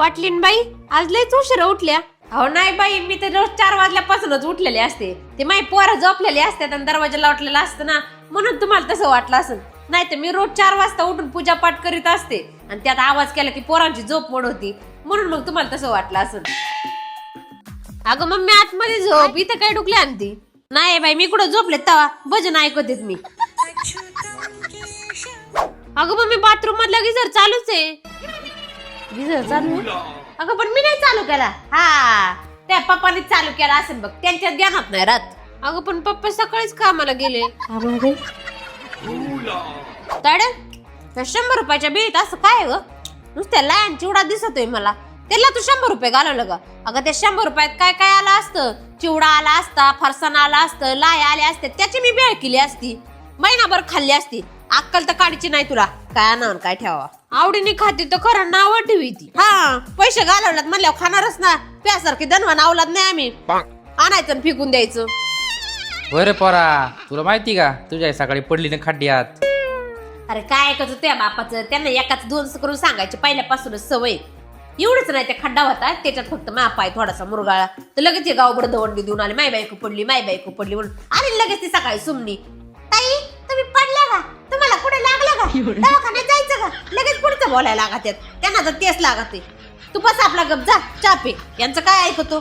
पाटलीन बाई आज लयच उशिरा उठल्या. अहो नाही बाई मी तर रोज चार वाजल्यापासूनच उठलेले असते. ते माई पोरं झोपलेले असतात आणि दरवाजा लावटलेला असतं ना म्हणून तुम्हाला तसं वाटलं असं नाही तर मी रोज चार वाजता उठून पूजा पाठ करीत असते आणि त्यात आवाज केला की पोरांची झोप मोड होती. म्हणून मग तुम्हाला तसं वाटलं असं अगं मग मी आतमध्ये झोप इथं काय डुकले आणती? नाही बाई मी कुठं झोपले तवा भजन ऐकत मी. अगं मग मी बाथरूम मधला गिझर चालूच आहे. चालू? अगं पण मी नाही चालू केला. हा त्या पप्पाने चालू केला असेल बघ त्यांच्यात ज्ञानात नाही राहत अगं पण पप्पा सकाळीच कामाला गेले. ताड त्या शंभर रुपयाच्या बिळीत असं काय ग? नुसत्या लायन चिवडा दिसतोय मला. त्याला तू शंभर रुपये घालवलं का अगं त्या शंभर रुपयात काय काय आलं असतं? चिवडा आला असता फरसाण आला असतं लाय आले असते त्याची मी बेळ केली असती. महिनाभर खाल्ली असती. अक्कल तर काढीची नाही तुला. काय आणावं काय ठेवा आवडीने खाते तर खरं नाव ठेवी ती हा पैसे घालवल्यात म्हणल्यावर खाणारच ना. त्यासारखी धनवा नावलात नाही आम्ही. आणायचं आणि फेकून द्यायचं. बरं पोरा तुला माहिती का? तुझ्या सकाळी पडली ना खड्ड्यात. अरे काय ऐकायचं त्या बापाचं? त्यांना एकाच दोन करून सांगायचे पहिल्यापासूनच सवय. एवढंच नाही त्या खड्डा होता. त्याच्यात फक्त मा पाय थोडासा मुरगाळा. तर लगेच हे गावभर दवंडी देऊन आले. माय बायको पडली माय बायको पडली म्हणून. आणि लगेच ती सकाळी सुमनी ताई तुम्ही पडल्या का तुम्हाला कुठे लागलं का दवाखान्यात जायचं का? लगेच पुढचं बोलायला लागत त्यांना तर तेच लागत. तू बस आपला गप जा चहा पे. यांचं काय ऐकतो?